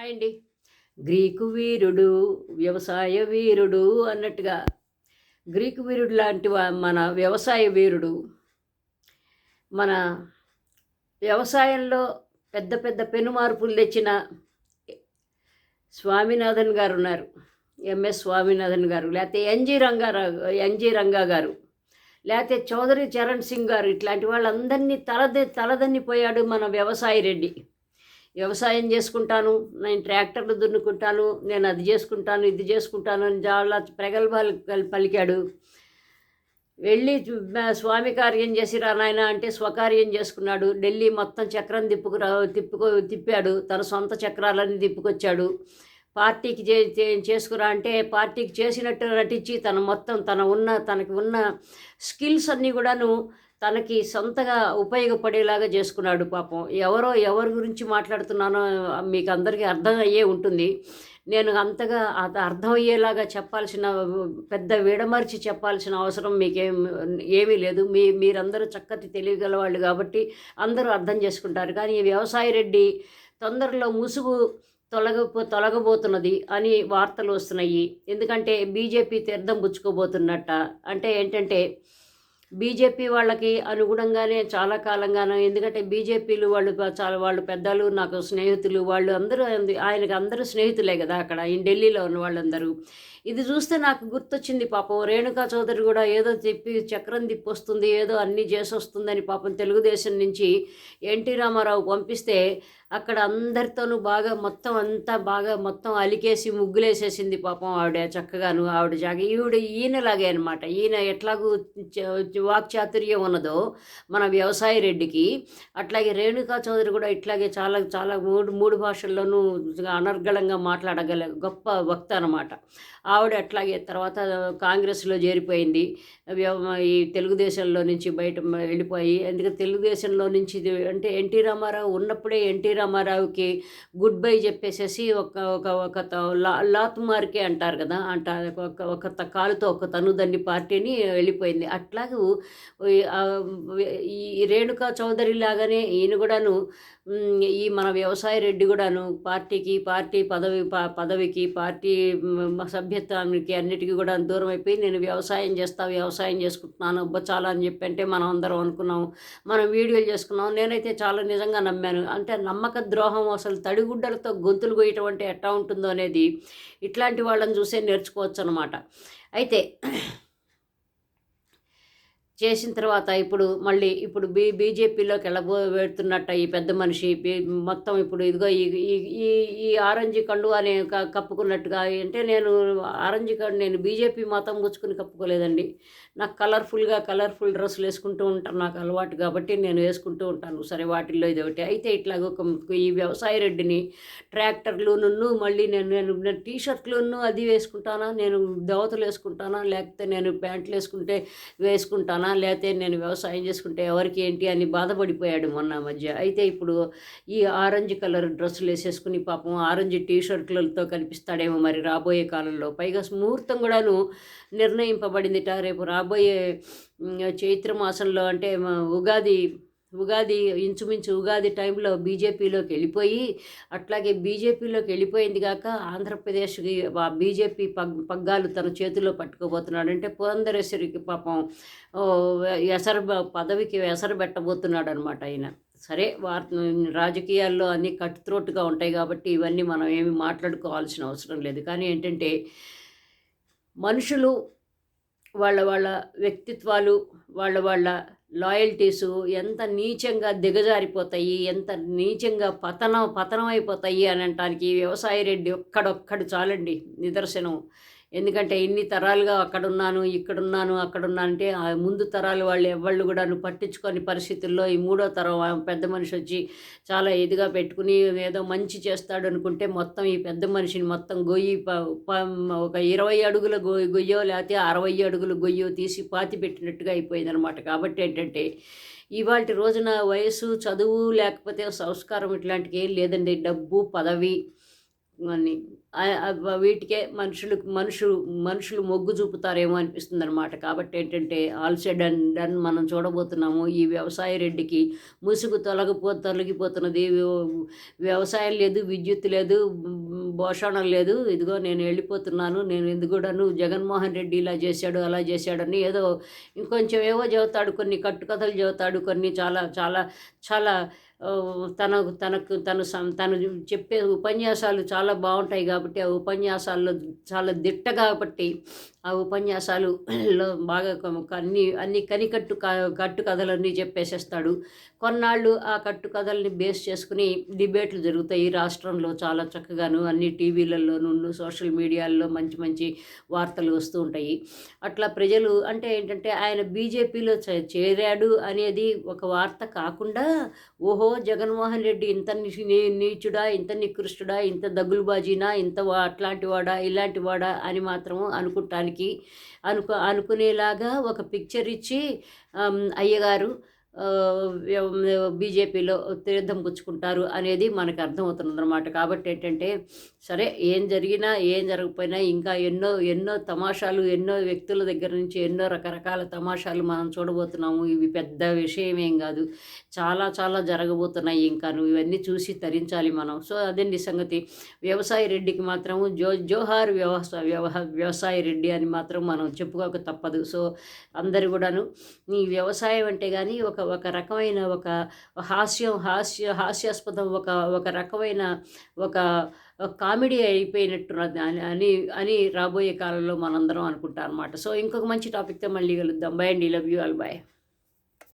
Hi అండి Greek వీరుడు వ్యవసాయ వీరుడు అన్నట్టుగా. గ్రీకు వీరుడు లాంటి మన వ్యవసాయ వీరుడు. మన వ్యవసాయంలో పెద్ద పెద్ద పెను మార్పులు తెచ్చిన స్వామినాథన్ గారు ఉన్నారు. ఎంఎస్ స్వామినాథన్ గారు లేకపోతే ఎన్జి రంగారావు ఎన్జి రంగా గారు లేకపోతే చౌదరి చరణ్ సింగ్ గారు ఇట్లాంటి వాళ్ళందరినీ తలది తలదన్నిపోయాడు మన వ్యవసాయ రెడ్డి. వ్యవసాయం చేసుకుంటాను నేను ట్రాక్టర్లు దున్నుకుంటాను నేను అది చేసుకుంటాను ఇది చేసుకుంటాను అని చాలా ప్రగల్భాలు పలికాడు. వెళ్ళి స్వామి కార్యం చేసి రా నాయన అంటే స్వకార్యం చేసుకున్నాడు. ఢిల్లీ మొత్తం చక్రం తిప్పుకురా తిప్పుకో తిప్పాడు. తన సొంత చక్రాలన్నీ తిప్పుకొచ్చాడు. పార్టీకి చే చేసుకురా అంటే పార్టీకి చేసినట్టు నటించి తన మొత్తం తన ఉన్న తనకు ఉన్న స్కిల్స్ అన్నీ కూడాను తనకి సొంతగా ఉపయోగపడేలాగా చేసుకున్నాడు పాపం. ఎవరో ఎవరి గురించి మాట్లాడుతున్నానో మీకు అందరికీ అర్థం అయ్యే ఉంటుంది. నేను అంతగా అది అర్థం అయ్యేలాగా చెప్పాల్సిన పెద్ద విడమర్చి చెప్పాల్సిన అవసరం మీకేం ఏమీ లేదు. మీ మీరందరూ చక్కటి తెలియగల వాళ్ళు కాబట్టి అందరూ అర్థం చేసుకుంటారు. కానీ ఈ వ్యవసాయ రెడ్డి తొందరలో ముసుగు తొలగపో తొలగబోతున్నది అని వార్తలు వస్తున్నాయి. ఎందుకంటే బీజేపీ తీర్థం పుచ్చుకోబోతున్నట్ట. అంటే ఏంటంటే బీజేపీ వాళ్ళకి అనుగుణంగానే చాలా కాలంగానే. ఎందుకంటే బీజేపీలు వాళ్ళు చాలా వాళ్ళు పెద్దలు నాకు స్నేహితులు వాళ్ళు అందరూ ఆయనకు ఆయనకి అందరూ స్నేహితులే కదా అక్కడ ఈ ఢిల్లీలో ఉన్న వాళ్ళందరూ. ఇది చూస్తే నాకు గుర్తొచ్చింది పాపం. రేణుకా చౌదరి కూడా ఏదో చెప్పి చక్రం తిప్పొస్తుంది ఏదో అన్నీ చేసొస్తుందని పాపం తెలుగుదేశం నుంచి ఎన్టీ రామారావు పంపిస్తే అక్కడ అందరితోనూ బాగా మొత్తం అంతా బాగా మొత్తం అలికేసి ముగ్గులేసేసింది పాపం ఆవిడ చక్కగాను ఆవిడ జాగ ఈవిడ ఈయనలాగే అనమాట ఈయన ఎట్లాగూ చ- వాక్చాతుర్యం ఉన్నదో మన వ్యవసాయ రెడ్డికి. అట్లాగే రేణుకా చౌదరి కూడా ఇట్లాగే చాలా చాలా మూడు మూడు భాషల్లోనూ అనర్గళంగా మాట్లాడగల గొప్ప వక్త అనమాట ఆవిడ అట్లాగే తర్వాత కాంగ్రెస్లో చేరిపోయింది. ఈ తెలుగుదేశంలో నుంచి బయట వెళ్ళిపోయి ఎందుకంటే తెలుగుదేశంలో నుంచి అంటే ఎన్టీ రామారావు ఉన్నప్పుడే ఎన్టీ రామారావుకి గుడ్ బై చెప్పేసేసి ఒక ఒక ఒక త- లా లాత్ మార్కే అంటారు కదా అంట ఒక ఒక త- కాలుతో ఒక తనుదండి పార్టీని వెళ్ళిపోయింది. అట్లాగే ఈ- రేణుకా చౌదరి లాగానే ఈయన కూడాను ఈ మన వ్యవసాయ రెడ్డి కూడాను పార్టీకి పార్టీ పదవి ప- పదవికి పార్టీ సభ్యత్వానికి అన్నిటికీ కూడా దూరం అయిపోయి నేను వ్యవసాయం చేస్తా వ్యవసాయం చేసుకుంటున్నాను అబ్బా చాలా అని చెప్పి అంటే మనం అందరం అనుకున్నాం మనం వీడియోలు చేసుకున్నాం నేనైతే చాలా నిజంగా నమ్మాను. అంటే నమ్మక ద్రోహం అసలు తడిగుడ్డలతో గొంతులు కొయ్యటం అంటే ఎట్లా ఉంటుందో అనేది ఇట్లాంటి వాళ్ళని చూసే నేర్చుకోవచ్చు అనమాట అయితే చేసిన తర్వాత ఇప్పుడు మళ్ళీ ఇప్పుడు బీ బీజేపీలోకి వెళ్ళబో పెడుతున్నట్ట ఈ పెద్ద మనిషి మొత్తం ఇప్పుడు ఇదిగో ఈ ఈ- ఈ ఆరెంజ్ కండు అని క- కప్పుకున్నట్టుగా అంటే నేను ఆరెంజ్ కండు నేను బీజేపీ మతం పుచ్చుకుని కప్పుకోలేదండి. నాకు కలర్ఫుల్గా కలర్ఫుల్ డ్రెస్సులు వేసుకుంటూ ఉంటాను నాకు అలవాటు కాబట్టి నేను వేసుకుంటూ ఉంటాను. సరే వాటిల్లో ఇది ఒకటి. అయితే ఇట్లాగ ఒక ఈ వ్యవసాయ రెడ్డిని ట్రాక్టర్లు నున్ను మళ్ళీ నేను నేను నేను టీ షర్ట్లును అది వేసుకుంటానా నేను దవతలు వేసుకుంటానా లేకపోతే నేను ప్యాంట్లు వేసుకుంటే వేసుకుంటానా లేకపోతే నేను వ్యవసాయం చేసుకుంటే ఎవరికి ఏంటి అని బాధపడిపోయాడు మొన్న మధ్య. అయితే ఇప్పుడు ఈ ఆరెంజ్ కలర్ డ్రెస్సులు వేసేసుకుని పాపం ఆరెంజ్ టీ షర్ట్లతో కనిపిస్తాడేమో మరి రాబోయే కాలంలో. పైగా ముహూర్తం కూడాను నిర్ణయింపబడిందిట. రేపు రాబోయే చైత్ర మాసంలో అంటే ఉగాది ఉగాది ఇంచుమించు ఉగాది టైంలో బీజేపీలోకి వెళ్ళిపోయి అట్లాగే బీజేపీలోకి వెళ్ళిపోయింది కాక ఆంధ్రప్రదేశ్కి బీజేపీ పగ్ పగ్గాలు తన చేతిలో పట్టుకోబోతున్నాడు అంటే పురంధరేశ్వరికి పాపం ఓ, ఎసరు పదవికి ఎసరు పెట్టబోతున్నాడు అనమాట ఆయన. సరే వార్ రాజకీయాల్లో అన్నీ కట్ త్రోట్గా ఉంటాయి కాబట్టి ఇవన్నీ మనం ఏమి మాట్లాడుకోవాల్సిన అవసరం లేదు. కానీ ఏంటంటే మనుషులు వాళ్ళ వాళ్ళ వ్యక్తిత్వాలు వాళ్ళ వాళ్ళ లాయల్టీసు ఎంత నీచంగా దిగజారిపోతాయి ఎంత నీచంగా పతనం పతనం అయిపోతాయి అని అంటానికి వ్యవసాయ రెడ్డి ఒక్కడొక్కడు చాలండి నిదర్శనం. ఎందుకంటే ఇన్ని తరాలుగా అక్కడున్నాను ఇక్కడున్నాను అక్కడున్నాను అంటే ఆ ముందు తరాలు వాళ్ళు ఎవళ్ళు కూడా పట్టించుకొని పరిస్థితుల్లో ఈ మూడో తరం పెద్ద మనిషి వచ్చి చాలా ఇదిగా పెట్టుకుని ఏదో మంచి చేస్తాడు అనుకుంటే మొత్తం ఈ పెద్ద మనిషిని మొత్తం గొయ్యి ఒక ఇరవై అడుగుల గొ గొయ్యో లేకపోతే అరవై అడుగుల గొయ్యో తీసి పాతి పెట్టినట్టుగా అయిపోయింది అనమాట కాబట్టి ఏంటంటే ఇవాళ రోజున వయసు చదువు లేకపోతే సంస్కారం ఇట్లాంటివి ఏం లేదండి. డబ్బు పదవి వీటికే మనుషులు మనుషులు మనుషులు మొగ్గు చూపుతారేమో అనిపిస్తుంది అనమాట కాబట్టి ఏంటంటే ఆల్ అండ్ డన్ మనం చూడబోతున్నాము ఈ వ్యవసాయ రెడ్డికి ముసుగు తొలగిపో తొలగిపోతున్నది. వ్యవసాయం లేదు విద్యుత్ లేదు భోషణం లేదు. ఇదిగో నేను వెళ్ళిపోతున్నాను నేను ఎందుకూడను జగన్మోహన్ రెడ్డి ఇలా చేశాడు అలా చేశాడని ఏదో ఇంకొంచెం ఏవో చెబుతాడు కొన్ని కట్టుకథలు చెబుతాడు కొన్ని చాలా చాలా చాలా తనకు తనకు తను తను చెప్పే ఉపన్యాసాలు చాలా బాగుంటాయి కాబట్టి ఆ ఉపన్యాసాల్లో చాలా దిట్ట కాబట్టి ఆ ఉపన్యాసాలు బాగా అన్ని అన్ని కనికట్టు క- కట్టు కథలన్నీ చెప్పేసేస్తాడు. కొన్నాళ్ళు ఆ కట్టు కథల్ని బేస్ చేసుకుని డిబేట్లు జరుగుతాయి రాష్ట్రంలో చాలా చక్కగాను. అన్ని టీవీలలోనూ సోషల్ మీడియాల్లో మంచి మంచి వార్తలు వస్తూ ఉంటాయి. అట్లా ప్రజలు అంటే ఏంటంటే ఆయన బీజేపీలో చేరాడు అనేది ఒక వార్త కాకుండా ఓహో జగన్మోహన్ రెడ్డి ఇంత నీచుడా ఇంత నికృష్టుడా ఇంత దగ్గులుబాజీనా ఇంత అట్లాంటి వాడా ఇలాంటి వాడా అని మాత్రం అనుకుంటానికి అనుకు అనుకునేలాగా ఒక పిక్చర్ ఇచ్చి అయ్యగారు బీజేపీలో తీర్థం పుచ్చుకుంటారు అనేది మనకు అర్థమవుతుంది అనమాట కాబట్టి ఏంటంటే సరే ఏం జరిగినా ఏం జరగకపోయినా ఇంకా ఎన్నో ఎన్నో తమాషాలు ఎన్నో వ్యక్తుల దగ్గర నుంచి ఎన్నో రకరకాల తమాషాలు మనం చూడబోతున్నాము. ఇవి పెద్ద విషయం ఏం కాదు. చాలా చాలా జరగబోతున్నాయి ఇంకా నువ్వు ఇవన్నీ చూసి తరించాలి మనం. సో అదండి సంగతి. వ్యవసాయ రెడ్డికి మాత్రము జో జోహార్ వ్యవసాయ వ్యవహ వ్యవసాయ రెడ్డి అని మాత్రం మనం చెప్పుకోక తప్పదు. సో అందరు కూడాను ఈ వ్యవసాయం అంటే కానీ ఒక ఒక రకమైన ఒక హాస్యం హాస్య హాస్యాస్పదం ఒక ఒక రకమైన ఒక కామెడీ అయిపోయినట్టున్నది అని అని అని రాబోయే కాలంలో మనందరం అనుకుంటాం అనమాట సో ఇంకొక మంచి టాపిక్తో మళ్ళీ కలుద్దాం. బై అండి. Love you all bye